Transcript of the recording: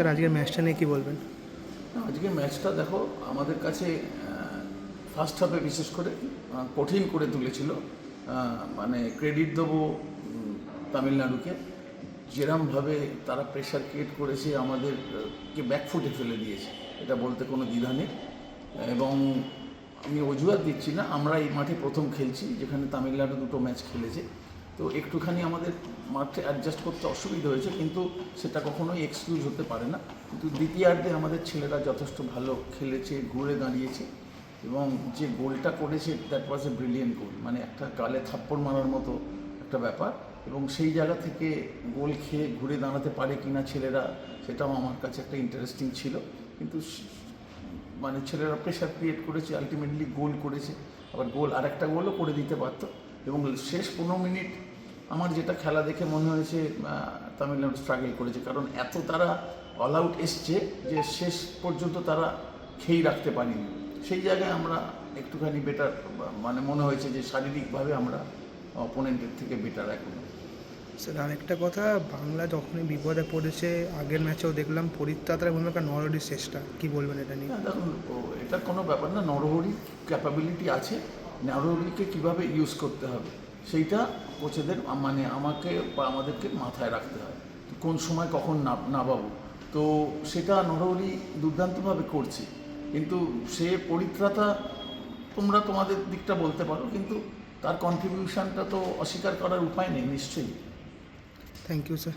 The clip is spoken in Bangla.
স্যার, আজকের ম্যাচটা নিয়ে কি বলবেন? আজকে ম্যাচটা দেখো, আমাদের কাছে ফার্স্ট হাফে বিশেষ করে কঠিন করে তুলেছিল। মানে ক্রেডিট দেবো তামিলনাড়ুকে। যেরমভাবে তারা প্রেশার ক্রিয়েট করেছে, আমাদেরকে ব্যাকফুটে ফেলে দিয়েছে, এটা বলতে কোনো দ্বিধা নেই। এবং আমি অজুহাত দিচ্ছি না, আমরা এই মাঠে প্রথম খেলছি, যেখানে তামিলনাড়ু দুটো ম্যাচ খেলেছে। তো একটুখানি আমাদের মাঠে অ্যাডজাস্ট করতে অসুবিধা হয়েছে, কিন্তু সেটা কখনোই এক্সকিউজ হতে পারে না। কিন্তু দ্বিতীয়ার্ধে আমাদের ছেলেরা যথেষ্ট ভালো খেলেছে, ঘুরে দাঁড়িয়েছে এবং যে গোলটা করেছে দ্যাট ওয়াজ এ ব্রিলিয়েন্ট গোল মানে একটা গালে থাপ্পড় মারার মতো একটা ব্যাপার এবং সেই জায়গা থেকে গোল খেয়ে ঘুরে দাঁড়াতে পারে কিনা ছেলেরা, সেটাও আমার কাছে একটা ইন্টারেস্টিং ছিল। কিন্তু মানে ছেলেরা প্রেশার ক্রিয়েট করেছে আলটিমেটলি গোল করেছে। আবার গোল আরেকটা গোলও করে দিতে পারতো এবং শেষ পনেরো মিনিট আমার যেটা খেলা দেখে মনে হয়েছে তামিলনাড়ু স্ট্রাগল করেছে। কারণ এত তারা অল আউট এসছে যে শেষ পর্যন্ত তারা খেয়েই রাখতে পারিনি। সেই জায়গায় আমরা একটুখানি বেটার মানে মনে হয়েছে যে শারীরিকভাবে আমরা অপোনেন্টের থেকে বেটার এখন। স্যার আরেকটা কথা বাংলা যখনই বিপদে পড়েছে আগের ম্যাচেও দেখলাম পরিত্রাতার ভূমিকা নরহরির শেষটা। কি বলবেন এটা নিয়ে? হ্যাঁ দেখুন এটা কোনো ব্যাপার না নরহরির ক্যাপাবিলিটি আছে নরহরিকে কীভাবে ইউজ করতে হবে। সেইটা কোচেদের মানে আমাকে বা আমাদেরকে মাথায় রাখতে হয়। কোন সময় কখন না তো সেটা নরহরি দুর্দান্তভাবে করছে। কিন্তু সে পরিত্রাতা তোমরা তোমাদের দিকটা বলতে পারো, কিন্তু তার কন্ট্রিবিউশনটা তো অস্বীকার করার উপায় নেই, নিশ্চয়ই। Thank you sir